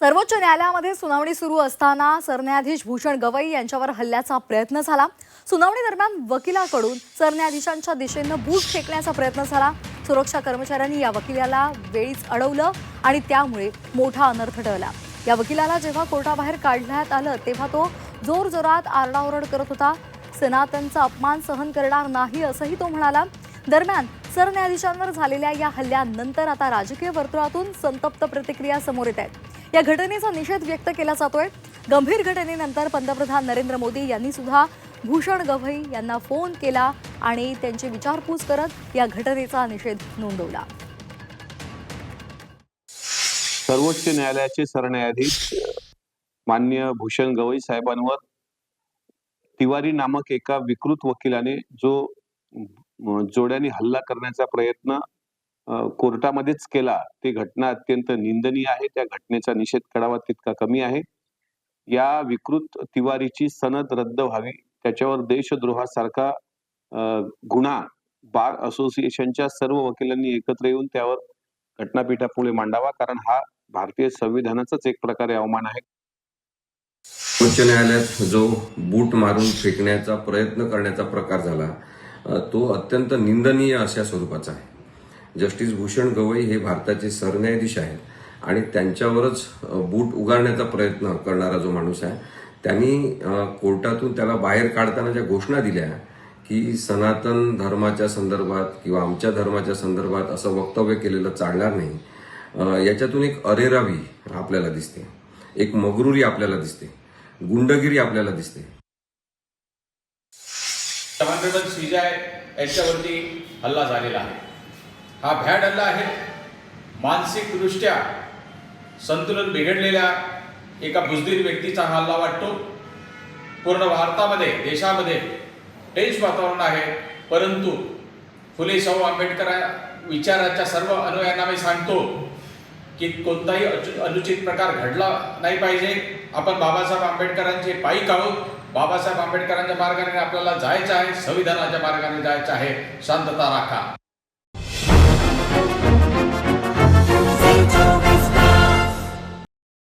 सर्वोच्च न्यायालयामध्ये सुनावणी सुरू असताना सरन्यायाधीश भूषण गवई यांच्यावर हल्ल्याचा प्रयत्न झाला. सुनावणी दरम्यान वकिलाकडून सरन्यायाधीशांच्या दिशेनं बूट फेकण्याचा प्रयत्न झाला. सुरक्षा कर्मचाऱ्यांनी या वकिलाला वेळीच अडवलं आणि त्यामुळे मोठा अनर्थ टळला. या वकिलाला जेव्हा कोर्टाबाहेर काढण्यात आलं तेव्हा तो जोरजोरात आरडाओरड करत होता. सनातनचा अपमान सहन करणार नाही असंही तो म्हणाला. दरम्यान सरन्यायाधीशांवर झालेल्या या हल्ल्यानंतर आता राजकीय वर्तुळातून संतप्त प्रतिक्रिया समोर येत आहेत. या घटनेचा निषेध व्यक्त केला जातोय. गंभीर घटनेनंतर पंतप्रधान नरेंद्र मोदी यांनी सुद्धा भूषण गवई यांना फोन केला आणि त्यांची विचारपूस करत या घटनेचा निषेध नोंदवला. सर्वोच्च न्यायालयाचे सरन्यायाधीश मान्य भूषण गवई साहेबांवर तिवारी नामक एका विकृत वकिलाने जो जोड्याने हल्ला करण्याचा प्रयत्न कोर्टामध्येच केला. ती घटना अत्यंत निंदनीय आहे. त्या घटनेचा निषेध करावा तितका कमी आहे. या विकृत तिवारीची सनद रद्द व्हावी. त्याच्यावर देशद्रोहासारखा अं, गुन्हा बार असोसिएशनच्या सर्व वकिलांनी एकत्र येऊन त्यावर घटनापीठापुढे मांडावा कारण हा भारतीय संविधानाचाच एक प्रकारे अवमान आहे. उच्च न्यायालयात जो बूट मारून फेकण्याचा प्रयत्न करण्याचा प्रकार झाला तो अत्यंत निंदनीय अशा स्वरूपाचा आहे. जस्टिस भूषण गवई हे भारताचे सरन्यायाधीश आहेत आणि त्यांच्यावरच बूट उगारण्याचा प्रयत्न करणारा जो माणूस आहे त्यांनी कोर्टातून त्याला बाहेर काढताना ज्या घोषणा दिल्या की सनातन धर्माच्या संदर्भात किंवा आमच्या धर्माच्या संदर्भात असं वक्तव्य केलेलं चालणार नाही. याच्यातून एक अरेरावी आपल्याला दिसते. एक मगरुरी आपल्याला दिसते. गुंडगिरी आपल्याला दिसते. यांच्यावरती हल्ला झालेला आहे. हा भ्याड हल्ला आहे. मानसिकदृष्ट्या संतुलन बिघडलेल्या एका बुजदीर व्यक्तीचा हा हल्ला वाटतो. पूर्ण भारतामध्ये देशामध्ये टेन्स वातावरण आहे. परंतु फुले शाहू आंबेडकर विचाराच्या सर्व अनुयायांना मी सांगतो की कोणताही अचु- अनुचित प्रकार घडला नाही पाहिजे. आपण बाबासाहेब आंबेडकरांचे पायी काढू बाबासाहेब आंबेडकरांच्या मार्गाने आपल्याला जायचं आहे. संविधानाच्या मार्गाने जायचं आहे. शांतता राखा.